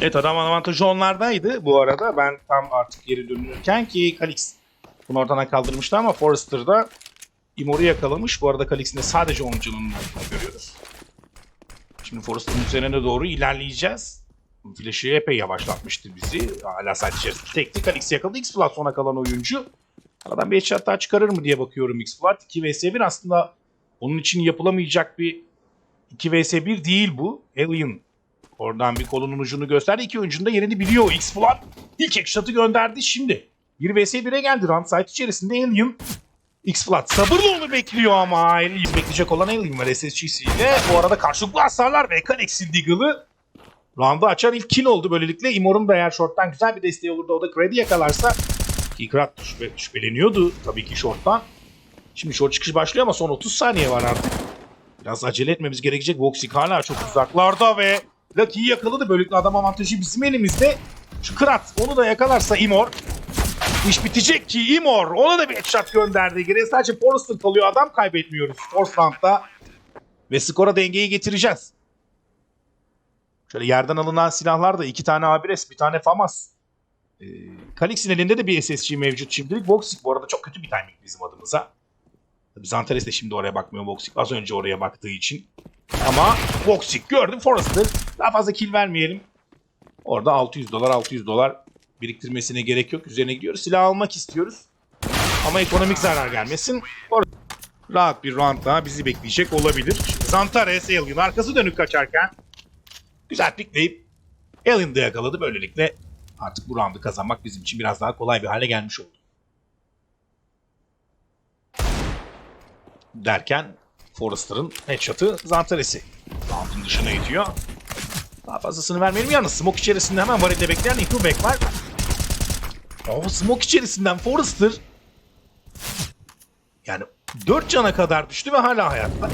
Evet adam avantajı onlardaydı bu arada. Ben tam artık geri dönürken ki Kalix bunu oradan kaldırmıştı ama Forrester da Imor'u yakalamış. Bu arada Kalix'in de sadece 10 canının olduğunu görüyoruz. Şimdi Forrester'ın üzerine doğru ilerleyeceğiz. Flash'ı epey yavaşlatmıştı bizi. Hala sadece içerisinde tekti. Kalix yakaladı. X-Flat sona kalan oyuncu. Aradan bir headshot daha çıkarır mı diye bakıyorum X-Flat. 2 vs 1 aslında onun için yapılamayacak bir 2 vs 1 değil bu. Alien Oradan bir kolunun ucunu gösterdi. İki oyuncunun da yerini biliyor. X-Flat ilk headshot'ı gönderdi şimdi. 1 vs 1'e geldi. Round site içerisinde Alien. X-Flat sabırla onu bekliyor ama Alien bekleyecek olan Alien var SSG'siyle. Bu arada karşılıklı hasarlar ve Kalex'in Deagle'ı round'u açan ilk kill oldu böylelikle. Imor'un da eğer short'tan güzel bir desteği olurdu o da Cred'i yakalarsa ki Krat şüphe, şüpheleniyordu tabii ki short'tan. Şimdi short çıkış başlıyor ama son 30 saniye var artık. Biraz acele etmemiz gerekecek. Voxic hala çok uzaklarda ve Lucky'yi yakaladı. Böylelikle adam avantajı bizim elimizde. Şu Krat onu da yakalarsa Imor. İş bitecek ki Imor ona da bir headshot gönderdi. Geriye sadece Forrester kalıyor. Adam kaybetmiyoruz Force Round'da. Ve skora dengeyi getireceğiz. Şöyle yerden alınan silahlar da iki tane Abires, bir tane Famas. Ee, Kalix'in elinde de bir SSG mevcut şimdilik. Voxic bu arada çok kötü bir timing bizim adımıza. Tabii Zantares de şimdi oraya bakmıyor. Voxic az önce oraya baktığı için. Ama Voxic gördüm Forrester. Daha fazla kill vermeyelim. Orada 600 dolar 600 dolar biriktirmesine gerek yok. Üzerine gidiyoruz. Silah almak istiyoruz. Ama ekonomik zarar gelmesin. Or- Rahat bir round daha bizi bekleyecek olabilir. Şimdi Zantares Alien arkası dönük kaçarken güzel pikleyip Alien yakaladı. Böylelikle artık bu roundu kazanmak bizim için biraz daha kolay bir hale gelmiş oldu. Derken Forrester'ın headshot'ı Zantares'i roundun dışına itiyor. Daha fazlasını vermeyelim. Yalnız smoke içerisinde hemen varide bekleyen Nickelback var. O smoke içerisinden Forrester yani 4 cana kadar düştü ve hala hayatta.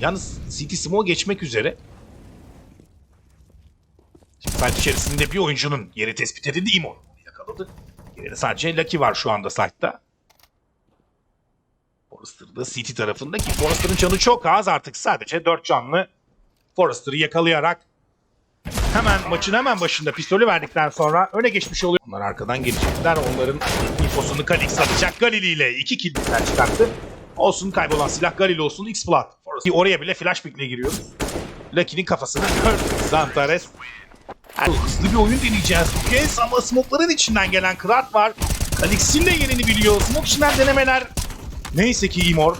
Yalnız City Smoke geçmek üzere. Şimdi içerisinde bir oyuncunun yeri tespit edildi. Imon yakaladı. Geride sadece Lucky var şu anda site'da. Forrester'da City tarafındaki Forrester'ın canı çok az artık sadece 4 canlı. Forrester'ı yakalayarak hemen maçın hemen başında pistolü verdikten sonra öne geçmiş oluyor. Onlar arkadan gelecekler. Onların infosunu Kalix alacak. Galili ile 2 kill bizden çıkarttı. Olsun kaybolan silah Galil olsun X-Plat. Oraya bile flash pick'le giriyoruz. Lucky'nin kafasını gördü. Zantares. Hızlı bir oyun deneyeceğiz bu kez ama smoke'ların içinden gelen Krat var. Kalix'in de yerini biliyor. Smoke içinden denemeler. Neyse ki Imor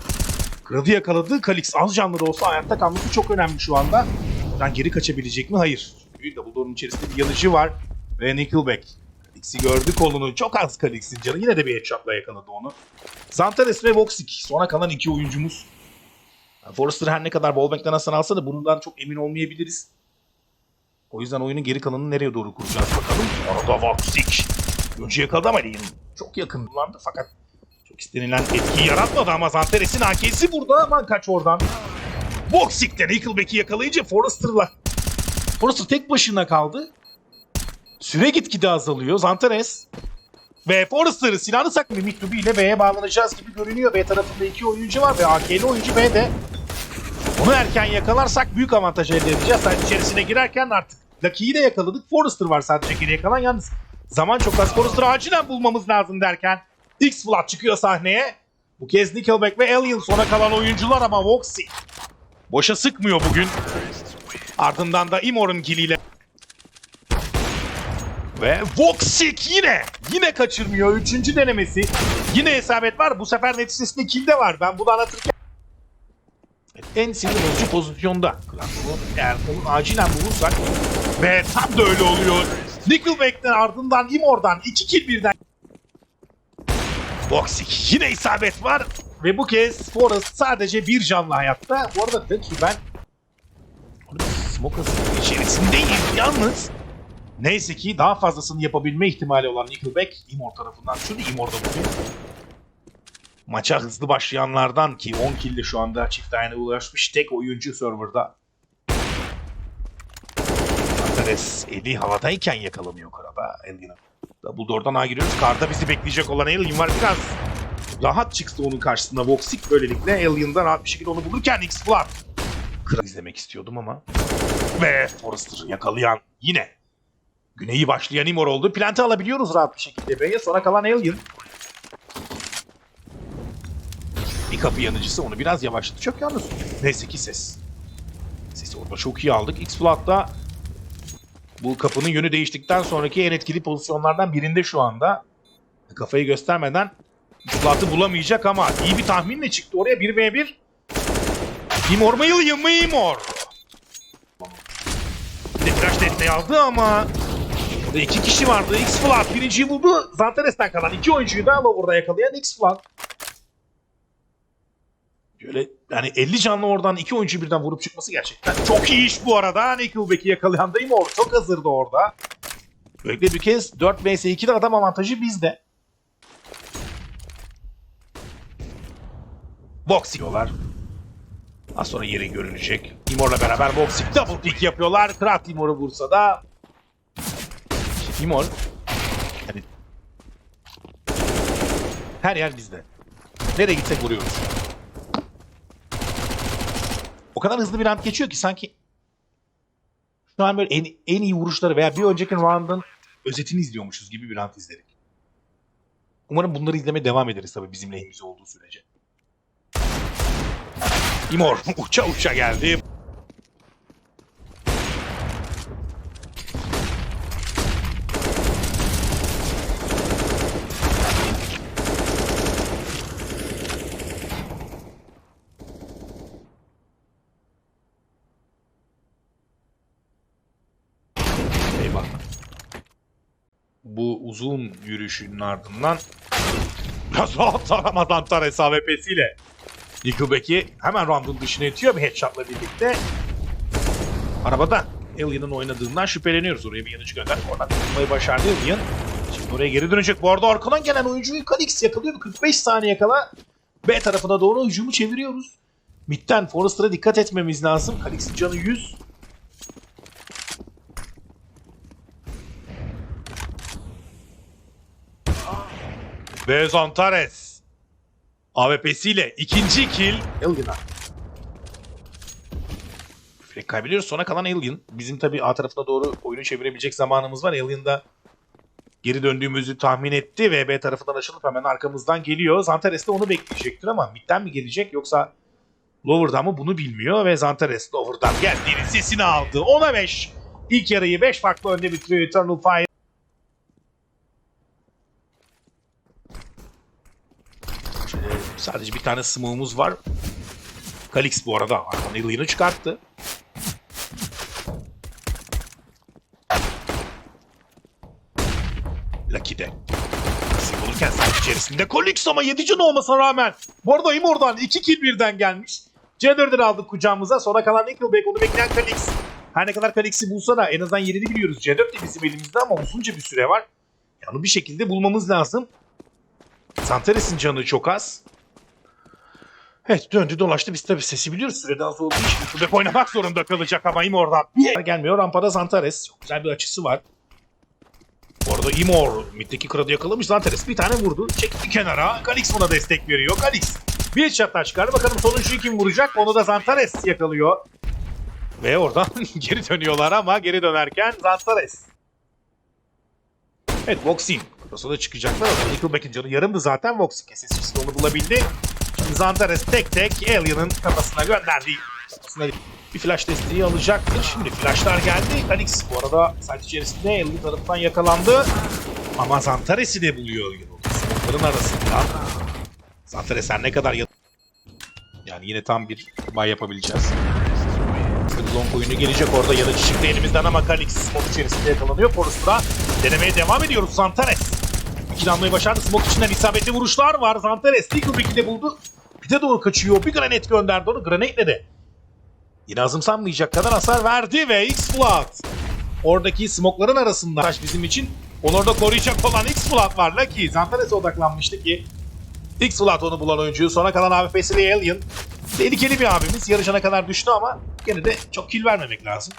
Krad'ı yakaladı. Kalix az canlı da olsa hayatta kalması çok önemli şu anda. Buradan geri kaçabilecek mi? Hayır. Çünkü Double Door'un içerisinde bir yanıcı var. Ve Nickelback. Kalix'i gördü kolunu. Çok az Kalix'in canı. Yine de bir headshot'la yakaladı onu. Zantares ve Voxic. Sonra kalan iki oyuncumuz. Forrester her ne kadar Wallbank'ten hasar alsa da bundan çok emin olmayabiliriz. O yüzden oyunun geri kalanını nereye doğru kuracağız bakalım. Orada Voxic. Önce yakaladı ama çok yakın kullandı fakat istenilen etkiyi yaratmadı ama Zantares'in AK'si burada. Aman kaç oradan. Voxic de Nickelback'i yakalayınca Forrester'la. Forrester tek başına kaldı. Süre gitgide azalıyor. Zantares ve Forrester'ı silahını saklıyor. Mitsubi ile B'ye bağlanacağız gibi görünüyor. B tarafında iki oyuncu var ve AK'li oyuncu B'de. Onu erken yakalarsak büyük avantaj elde edeceğiz. Sadece içerisine girerken artık Lucky'yi de yakaladık. Forrester var sadece geriye kalan. Yalnız zaman çok az. Forrester'ı acilen bulmamız lazım derken X-Flat çıkıyor sahneye. Bu kez Nickelback ve Alien sona kalan oyuncular ama Voxy boşa sıkmıyor bugün. Ardından da Imor'un kiliyle ve Voxic yine yine kaçırmıyor. Üçüncü denemesi. Yine isabet var. Bu sefer neticesinde kill de var. Ben bunu anlatırken en sinir bozucu pozisyonda. Eğer onu acilen bulursak ve tam da öyle oluyor. Nickelback'ten ardından Imor'dan iki kill birden. Voxic yine isabet var ve bu kez Forrest sadece bir canlı hayatta. Bu arada de ki ben smoke içerisindeyim yalnız. Neyse ki daha fazlasını yapabilme ihtimali olan Nickelback Imor tarafından şunu Imor'da bugün maça hızlı başlayanlardan ki 10 kill'de şu anda çift ayağına ulaşmış tek oyuncu serverda. Antares eli havadayken yakalanıyor karada Alien'ı. Double Door'dan A giriyoruz. Karda bizi bekleyecek olan Alien var. Biraz rahat çıktı onun karşısında Voxic. Böylelikle Alien'dan rahat bir şekilde onu bulurken X-Flat kral izlemek istiyordum ama. Ve Forrester'ı yakalayan yine güneyi başlayan Imor oldu. Plant'i alabiliyoruz rahat bir şekilde B'ye. Sonra kalan Alien. Bir kapı yanıcısı onu biraz yavaşlattı. Çok yalnız. Neyse ki ses. Sesi orada çok iyi aldık. X-Flood'da bu kapının yönü değiştikten sonraki en etkili pozisyonlardan birinde şu anda. Kafayı göstermeden X-Flood'ı bulamayacak ama iyi bir tahminle çıktı oraya 1v1. Imor mu Alien mı Imor? Bir de flash desteği aldı ama Burada iki kişi vardı. X-Flood birinciyi buldu. Zantares'ten kalan iki oyuncuyu da Lower'da yakalayan X-Flood. Böyle yani 50 canlı oradan iki oyuncu birden vurup çıkması gerçekten çok iyi iş bu arada. Nickelback'i yakalayan da Imor çok hazırdı orada. Böylelikle bir kez 4 vs 2'de adam avantajı bizde. Box diyorlar. Az sonra yeri görülecek. Imor'la beraber boxing double pick yapıyorlar. Krat Imor'u vursa da Imor yani her yer bizde. Nereye gitsek vuruyoruz. O kadar hızlı bir round geçiyor ki sanki şu an böyle en, en iyi vuruşları veya bir önceki round'ın özetini izliyormuşuz gibi bir round izledik. Umarım bunları izlemeye devam ederiz tabii bizim lehimize olduğu sürece. Imor uça uça geldi. Eyvah. Bu uzun yürüyüşün ardından biraz rahat Ramazan Tares AWP'siyle Nickelback'i hemen round'un dışına itiyor bir headshot'la birlikte. Arabada Alien'ın oynadığından şüpheleniyoruz. Oraya bir yanıcı gönderdik. Oradan kurtulmayı başardı Alien. Şimdi oraya geri dönecek. Bu arada arkadan gelen oyuncuyu Kalix yakalıyor. 45 saniye kala B tarafına doğru hücumu çeviriyoruz. Mid'den Forrester'a dikkat etmemiz lazım. Kalix'in canı 100. Ve Zantares. AWP'siyle ikinci kill Alien'a. Frek kaybediyoruz. Sona kalan Alien. Bizim tabii A tarafına doğru oyunu çevirebilecek zamanımız var. Alien da geri döndüğümüzü tahmin etti ve B tarafından açılıp hemen arkamızdan geliyor. Zantares de onu bekleyecektir ama midden mi gelecek yoksa Lower'dan mı bunu bilmiyor ve Zantares Lower'dan geldiğinin sesini aldı. 10'a 5. İlk yarıyı 5 farklı önde bitiriyor Eternal Fire. Şöyle sadece bir tane smoke'umuz var. Kalix bu arada arkadan Alien'ı çıkarttı. Lucky'de. Nasip olurken saat içerisinde Kalix ama 7 canı olmasına rağmen. Bu arada Imor'dan 2 kill birden gelmiş. C4'leri aldık kucağımıza. Sonra kalan Nickelback onu bekleyen Kalix. Her ne kadar Kalix'i bulsa da en azından yerini biliyoruz. C4 de bizim elimizde ama uzunca bir süre var. Yani bir şekilde bulmamız lazım. Santares'in canı çok az. Evet döndü dolaştı biz tabii sesi biliyoruz süreden az olduğu için Kubek oynamak zorunda kalacak ama Imor'dan bir yer gelmiyor. Rampada Santares çok güzel bir açısı var. Bu arada Imor middeki kradı yakalamış Santares bir tane vurdu. Çekti kenara. Galix buna destek veriyor. Galix bir shot'tan çıkardı. Bakalım sonuncuyu kim vuracak? Onu da Zantares yakalıyor. Ve oradan geri dönüyorlar ama geri dönerken Zantares. Evet Voxin. Cross'a da çıkacaklar ama Nickelback'in canı yarımdı zaten. Voxin kesesçisi onu bulabildi. Şimdi Zantares tek tek Alien'ın kafasına gönderdi. Bir flash desteği alacaktır. Şimdi flashlar geldi. Kalix bu arada site içerisinde Alien tarafından yakalandı. Ama Zantares'i de buluyor. Smoke'ların arasında. Zantares her ne kadar ya- yani yine tam bir bay yapabileceğiz. Long oyunu gelecek orada yanıcı çıktı elimizden ama Kalix smoke içerisinde yakalanıyor. Forrester'a denemeye devam ediyoruz Zantares. İkili almayı başardı. Smoke içinden isabetli vuruşlar var. Zantares Nickelback'i de buldu. De doğru kaçıyor. Bir granate gönderdi onu. Granate'le de. Yine azımsanmayacak kadar hasar verdi ve X-Flood. Oradaki smoke'ların arasında taş bizim için. Onu orada koruyacak olan X-Flood var. Lucky Zantares'e odaklanmıştı ki X-Flood onu bulan oyuncuyu. Sonra kalan AWP'si Alien. Tehlikeli bir abimiz. Yarışana kadar düştü ama gene de çok kill vermemek lazım.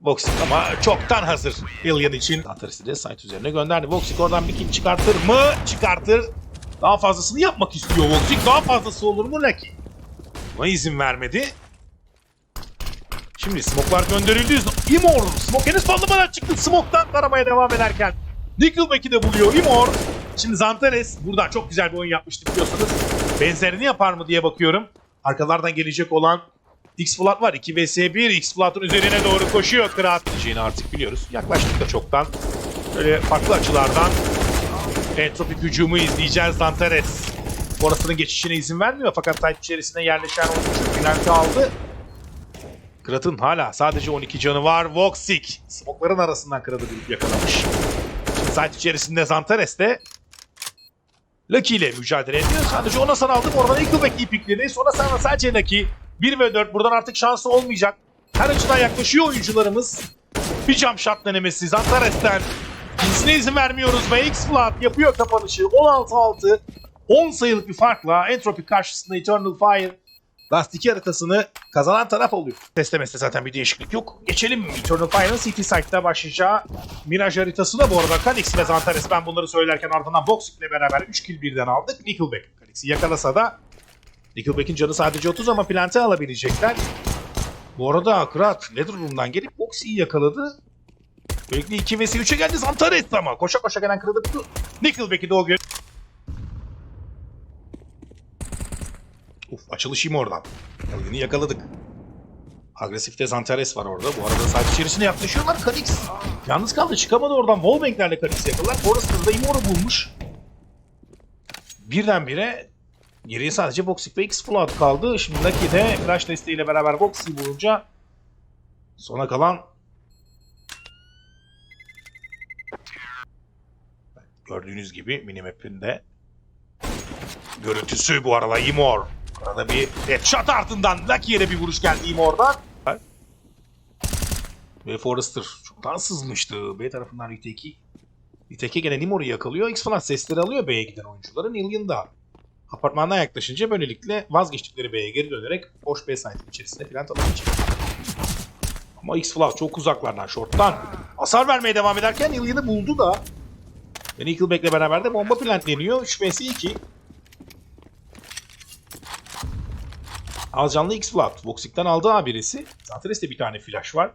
Voxic ama çoktan hazır Alien için. Zantares'i de site üzerine gönderdi. Voxic oradan bir kill çıkartır mı? Çıkartır. Daha fazlasını yapmak istiyor Voxic. Daha fazlası olur mu Lucky? Buna izin vermedi. Şimdi smoklar gönderildi. Imor. Smoke henüz patlamadan çıktı. Smoke'tan taramaya devam ederken. Nickelback'i de buluyor Imor. Şimdi Zantares buradan çok güzel bir oyun yapmıştı biliyorsunuz. Benzerini yapar mı diye bakıyorum. Arkalardan gelecek olan X-Flat var. 2 vs 1. X-Flat'ın üzerine doğru koşuyor. Diyeceğini artık biliyoruz. Yaklaştık da çoktan. Böyle farklı açılardan entropik hücumu izleyeceğiz Zantares. Orasının geçişine izin vermiyor fakat site içerisine yerleşen oyuncu penaltı aldı. Kırat'ın hala sadece 12 canı var. Voxic smokların arasından Kırat'ı bulup yakalamış. Şimdi site içerisinde Zantares de Lucky ile mücadele ediyor. Sadece ona sarıldı. Oradan Nickelback ipikledi. Sonra sana sadece Lucky. 1 ve 4 buradan artık şansı olmayacak. Her açıdan yaklaşıyor oyuncularımız. Bir jump shot denemesi Zantares'ten. İkincisine izin vermiyoruz ve X-Flat yapıyor kapanışı. 16-6. 10 sayılık bir farkla Entropy karşısında Eternal Fire Last 2 haritasını kazanan taraf oluyor. Testemeste zaten bir değişiklik yok. Geçelim Eternal Fire'ın City Site'da başlayacağı Mirage haritasına bu arada Kalix ve Zantares ben bunları söylerken ardından Voxic ile beraber 3 kill birden aldık. Nickelback Kalix'i yakalasa da Nickelback'in canı sadece 30 ama plante alabilecekler. Bu arada Akrat Netherroom'dan gelip Voxic'i yakaladı. Böylelikle 2 vs 3'e geldi Zantares ama koşa koşa gelen kırıldı. Nickelback'i de o gün Uf açılışım oradan. Elgin'i yakaladık. Agresifte Zantares var orada. Bu arada saat içerisine yaklaşıyorlar. Kalix yalnız kaldı. Çıkamadı oradan. Wallbank'lerle Kalix'i yakaladılar. Forrester'da Imor'u bulmuş. Birdenbire geriye sadece Voxic ve X-Flood kaldı. Şimdi Lucky de Crash desteğiyle beraber Voxic'i bulunca sona kalan gördüğünüz gibi minimap'in görüntüsü bu arada Imor. Arada bir headshot ardından Lucky'ye bir vuruş geldi Imor'dan. Ve Forrester çoktan sızmıştı. B tarafından Riteki. Riteki gelen Imor'u yakalıyor. X-Flat sesleri alıyor B'ye giden oyuncuların. Alien da apartmandan yaklaşınca böylelikle vazgeçtikleri B'ye geri dönerek boş B site'in içerisinde plant alabilecek. Ama X-Flat çok uzaklardan, short'tan hasar vermeye devam ederken Alien'ı buldu da Nickelback'le beraber de bomba plantleniyor. 3 vs 2. Az canlı X-Flat. Voxic'ten aldı ha birisi. Zantares'te bir tane flash var.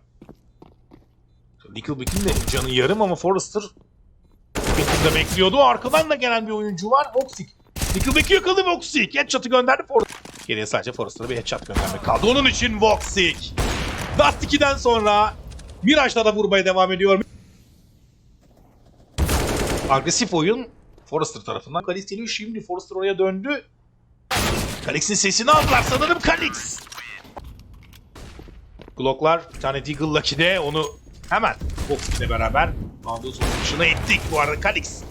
Nickelback'in de canı yarım ama Forrester Nickelback'in bekliyordu. Arkadan da gelen bir oyuncu var. Voxic. Nickelback'i yakaladı Voxic. Headshot'ı gönderdi Forrester. Geriye sadece Forrester'a bir headshot göndermek kaldı. Onun için Voxic. Dust 2'den sonra Mirage'da da vurmaya devam ediyor. Agresif oyun Forrester tarafından. Kalix geliyor şimdi. Forrester oraya döndü. Kalix'in sesini aldılar sanırım Kalix. Glock'lar bir tane Deagle Lucky'de onu hemen Fox ile beraber Mandus dışına ettik bu arada Kalix.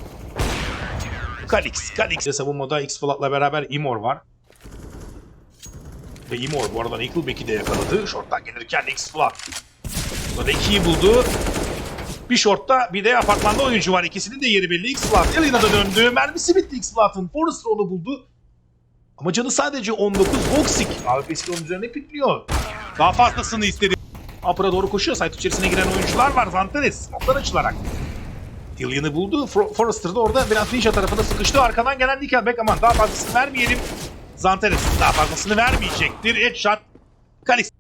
Kalix, Kalix. Savunmada X-Flat'la beraber Imor var. Ve Imor bu arada Nickelback'i de yakaladı. Short'tan gelirken X-Flat. Burada da ikiyi buldu. Bir shortta bir de apartmanda oyuncu var. İkisinin de yeri belli. X-Flat Alien'a da döndü. Mermisi bitti X-Flat'ın. Forrester onu buldu. Ama canı sadece 19. Voxic. AWP'si onun üzerine pikliyor. Daha fazlasını istedi. Upper'a doğru koşuyor. Site içerisine giren oyuncular var. Zantares. Smoke'lar açılarak. Alien'ı buldu. For Forrester da orada biraz ninja tarafına sıkıştı. Arkadan gelen Nickelback aman daha fazlasını vermeyelim. Zantares daha fazlasını vermeyecektir. Headshot. Kalix.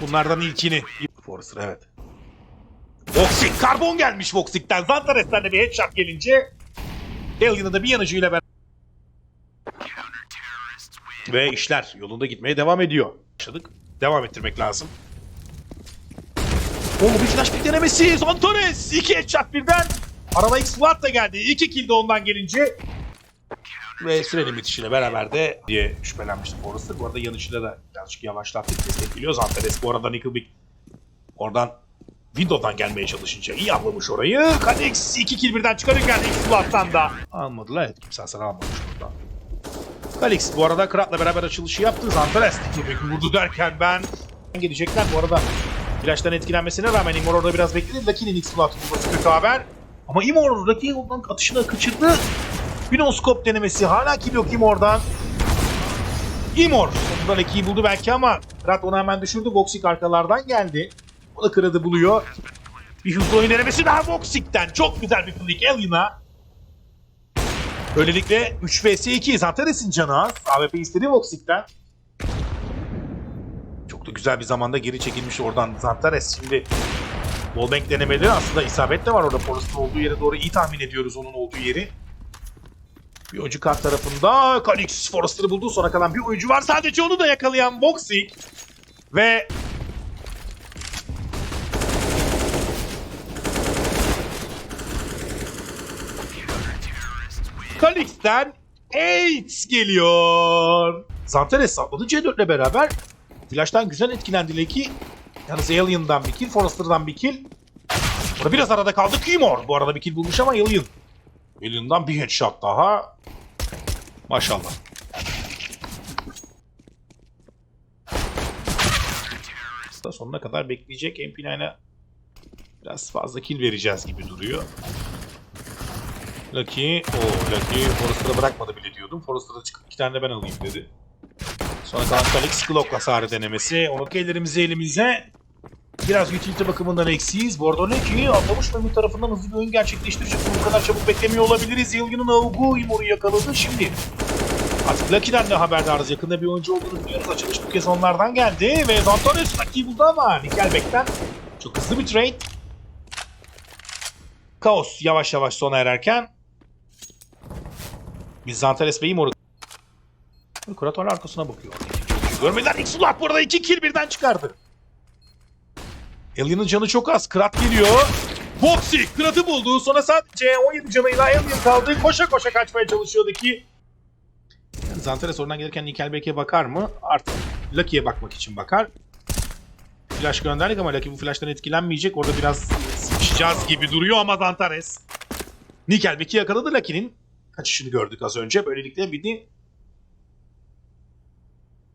Bunlardan ilkini. Forrester evet. Voxic. Karbon gelmiş Voxic'ten. Zantares'ten de bir headshot gelince Alien'ı da bir yanıcıyla beraber ve işler yolunda gitmeye devam ediyor. Başladık. Devam ettirmek lazım. O bir flash pick denemesi. Zantares. İki headshot birden. Arada X-Flat da geldi. İki kill de ondan gelince. Ve sürenin bitişiyle beraber de diye şüphelenmiştim Forrester. Bu arada yanıcıyla da birazcık yavaşlattık. Destekliyor Zantares. Bu arada Nickelback oradan Windows'dan gelmeye çalışınca iyi avlamış orayı. Kalix 2 kill birden çıkarırken X-Flat'tan da almadılar. Evet kimse hasar almamış burada. Kalix bu arada Krat'la beraber açılışı yaptı. Zantares Nickelback'i vurdu derken ben gelecekler. Bu arada Flash'tan etkilenmesine rağmen Imor orada biraz bekledi. Lucky'nin X-Flat'ı bulması kötü haber. Ama Imor Lucky yoldan atışını kaçırdı. Bir no-scope denemesi. Hala kill yok Imor'dan. Imor sonunda Lucky'yi buldu belki ama Krat onu hemen düşürdü. Voxic arkalardan geldi. O da Krat'ı buluyor. Bir hızlı oyun denemesi daha Voxic'ten. Çok güzel bir flick Alien'a. Böylelikle 3 vs 2 Zantares'in canı az. AWP istedi Voxic'ten. Çok da güzel bir zamanda geri çekilmiş oradan Zantares. Şimdi wallbang denemeleri aslında isabet de var orada. Forrest'ın olduğu yere doğru iyi tahmin ediyoruz onun olduğu yeri. Bir oyuncu kart tarafında Kalix Forrester'ı buldu. Sonra kalan bir oyuncu var. Sadece onu da yakalayan Voxic. Ve Kalix'ten AIDS geliyor. Zantares sapladı C4 ile beraber. Flash'tan güzel etkilendi Leki. Yalnız Alien'dan bir kill, Forrester'dan bir kill. Burada biraz arada kaldı Kimor. Bu arada bir kill bulmuş ama Alien. Alien'dan bir headshot daha. Maşallah. Sonuna kadar bekleyecek. MP9'a biraz fazla kill vereceğiz gibi duruyor. Lucky, o Lucky Forrester'ı bırakmadı bile diyordum. Forrester'ı çıkıp iki tane de ben alayım dedi. Sonra kalan Kalix Glock hasarı denemesi. Onu ellerimizi elimize. Biraz utility bakımından eksiyiz. Bu arada Lucky atlamış Mehmet tarafından hızlı bir oyun gerçekleştirecek. Bu kadar çabuk beklemiyor olabiliriz. Yılgın'ın Augu Imor'u yakaladı şimdi. Artık Lucky'den de haberdarız. Yakında bir oyuncu olduğunu biliyoruz. Açılış bu kez onlardan geldi. Ve Zantares Lucky'yi buldu ama Nickelback'ten çok hızlı bir trade. Kaos yavaş yavaş sona ererken biz Zantares ve Imor'u Kurator arkasına bakıyor. Görmediler. X-Ulat burada iki kill birden çıkardı. Alien'ın canı çok az. Krat geliyor. Boxy Krat'ı buldu. Sonra sadece 17 canıyla Alien kaldı. Koşa koşa kaçmaya çalışıyordu ki. Yani Zantares oradan gelirken Nickelback'e bakar mı? Artık Lucky'ye bakmak için bakar. Flash gönderdik ama Lucky bu flash'tan etkilenmeyecek. Orada biraz sıkışacağız gibi duruyor ama Zantares. Nickelback'i yakaladı Lucky'nin. Kaçışını gördük az önce. Böylelikle de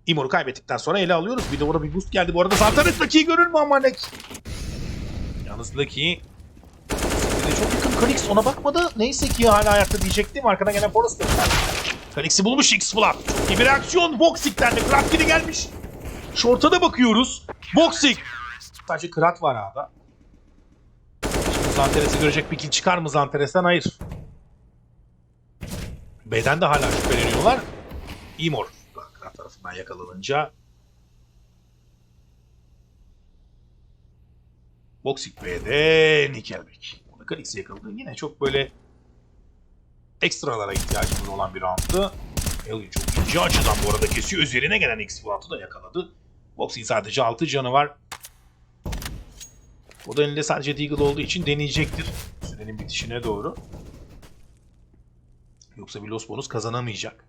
Imor'u kaybettikten sonra ele alıyoruz. Bir de orada bir boost geldi. Bu arada Zantares Lucky'yi görür mü ama Lucky? Yalnız Lucky çok yakın Kalix ona bakmadı. Neyse ki hala hayatta diyecektim. Arkadan gelen Forrester. Kalix'i bulmuş X-Flat. Bir reaksiyon. Boxik'ten de Krat geri gelmiş. Short'a da bakıyoruz. Boxik. Sadece Krat var ağda. Şimdi Zantares'i görecek bir kill çıkar mı Zantares'ten? Hayır. B'den de hala şüpheleniyorlar. Imor Krat tarafından yakalanınca Boxik B'de Nickelback. Orada Kalix'i yakaladı. Yine çok böyle ekstralara ihtiyacımız olan bir rounddu. Alien çok ince açıdan bu arada kesiyor. Üzerine gelen X-Flat'ı da yakaladı. Boxing sadece 6 canı var. O da elinde sadece Deagle olduğu için deneyecektir. Sürenin bitişine doğru. Yoksa bir Los Bonus kazanamayacak.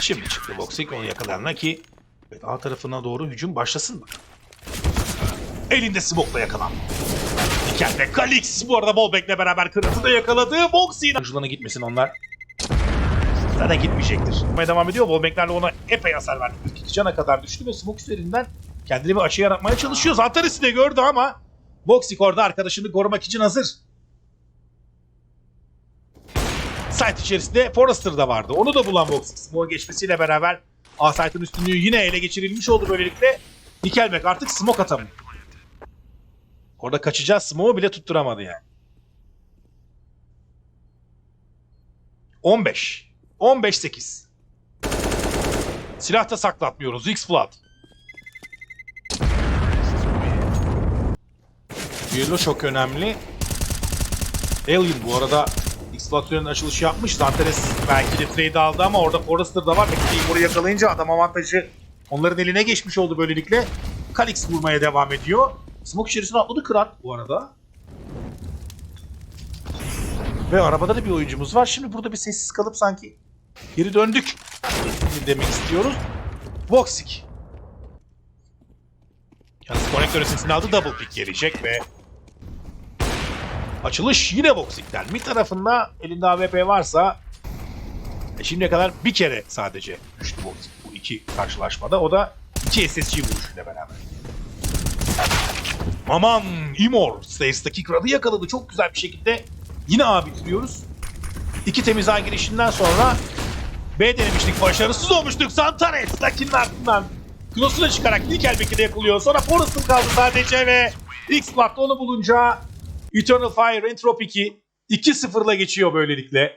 Şimdi çıktı Boxing onu yakalarına ki evet, A tarafına doğru hücum başlasın mı? Elinde smoke'la yakalandı. Diken ve Kalix bu arada Wallback'le beraber Kırat'ı da yakaladı. Boxing'in oyuncularına gitmesin onlar. Zaten gitmeyecektir. Yapmaya devam ediyor. Wallback'lerle ona epey hasar verdi. 42 cana kadar düştü ve smoke üzerinden kendine bir açı yaratmaya çalışıyor. Zantares'i de gördü ama Boxing orada arkadaşını korumak için hazır. Site içerisinde Forrester da vardı. Onu da bulan Boxing. Smoke geçmesiyle beraber A site'ın üstünlüğü yine ele geçirilmiş oldu böylelikle. Nickelback artık smoke atamıyor. Orada kaçacağız smoke'u bile tutturamadı yani. 15. 15-8. Silah da saklatmıyoruz. X-Flood. Yellow çok önemli. Alien bu arada X-Factory'nin açılışı yapmış. Zantares belki de trade aldı ama orada Forrester da var. Imor'u yakalayınca adam avantajı onların eline geçmiş oldu böylelikle. Kalix vurmaya devam ediyor. Smoke içerisine atladı Krat bu arada. Ve arabada da bir oyuncumuz var. Şimdi burada bir sessiz kalıp sanki geri döndük demek istiyoruz. Voxic. Yalnız konektörün sesini aldı. Double pick gelecek ve Açılış yine Voxic'ten. Bir tarafında elinde AWP varsa e, şimdiye kadar bir kere sadece düştü Voxic bu iki karşılaşmada. O da iki SSG vuruşuyla beraber. Aman Imor Stairs'taki kralı yakaladı çok güzel bir şekilde. Yine A bitiriyoruz. İki temiz A girişinden sonra B denemiştik. Başarısız olmuştuk. Santares Lucky'nin ardından Cross'una çıkarak ilk elbeki de yakalıyor. Sonra Forrester kaldı sadece ve X-Plat onu bulunca Eternal Fire Entropy 2 2-0'la geçiyor böylelikle.